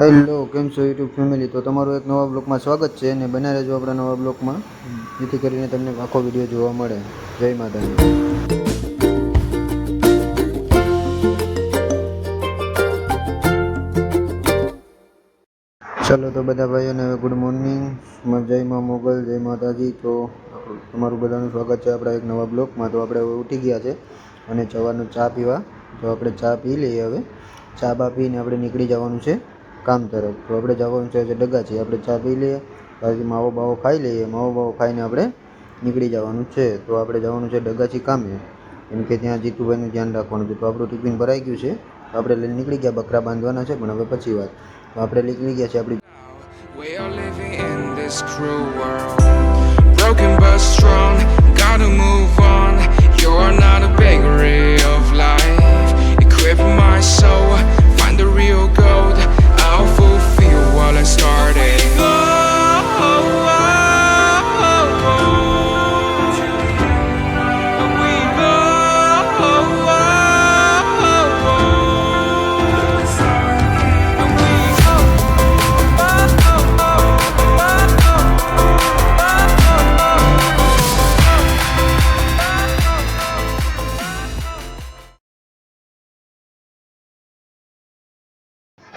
Hello કેમ છો YouTube family તો તમારું એક નવા બ્લોગમાં સ્વાગત છે અને બના રહેજો આપણા નવા બ્લોગમાં જેથી કરીને તમને આખો વીડિયો જોવા મળે. જય માતાજી. ચાલો તો બધા ભાઈઓને હવે ગુડ મોર્નિંગ જય મા મોગલ, જય માતાજી. તો તમારું બધાનું સ્વાગત છે આપણા એક નવા બ્લોગમાં તો આપણે હવે ઉઠી ગયા છે અને સવારનો ચા પીવા. તો આપણે ચા પી લઈએ હવે. ચા બા પીને આપણે નીકળી જવાનું છે. કામ તરફ તો આપણે જવાનું છે ડગા છે, આપણે ચા પી લઈએ. પછી માવો બાવો ખાઈ લઈએ. માવો બાવો ખાઈને આપણે નીકળી જવાનું છે. તો આપણે જવાનું છે ડગાચી કામે. એમ કે ત્યાં જીતુભાઈનું ધ્યાન રાખવાનું છે. તો આપણું ટિફિન ભરાઈ ગયું છે. તો આપણે લઈને નીકળી ગયા. બકરા બાંધવાના છે, પણ હવે પછી વાત. તો આપણે નીકળી ગયા છે આપણી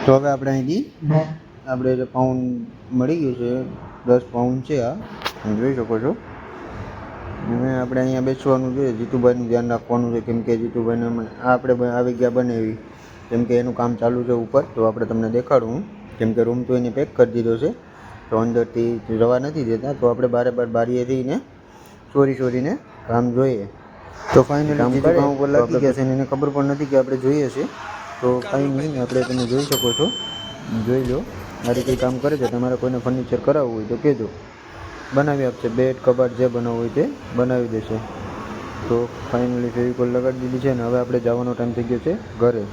તો હવે આપણે અહીંથી આપણે જે પાઉન્ડ મળી ગયું છે દસ પાઉન્ડ છે આ. તમે જોઈ શકો છો. અને આપણે અહીંયા બેસવાનું છે જીતુભાઈનું ધ્યાન રાખવાનું છે કેમ કે જીતુભાઈને આપણે આવી ગયા બનાવી. કેમ કે એનું કામ ચાલુ છે ઉપર તો આપણે તમને દેખાડું. કેમ કે રૂમ તો એને પેક કરી દીધો છે. તો અંદરથી રવા નથી દેતા તો આપણે બારે બાર બારીએ રહીને ચોરી ચોરીને કામ જોઈએ. તો ફાઇનલી કામ ઉપર લાગી ગયા છે એને ખબર પણ નથી કે આપણે જોઈએ છે તો કંઈ નહીં આપણે તમે જોઈ શકો છો. જોઈ લો. આ રીતે કામ કરે છે, તમારે કોઈને ફર્નિચર કરાવવું હોય તો કહેજો. બનાવી આપશે. બેડ, કબાટ જે બનાવવું હોય તે બનાવી દેશે. તો ફાઇનલી ફેવિકોલ લગાડી દીધી છે અને હવે આપણે જવાનો ટાઈમ થઈ ગયો છે ઘરે.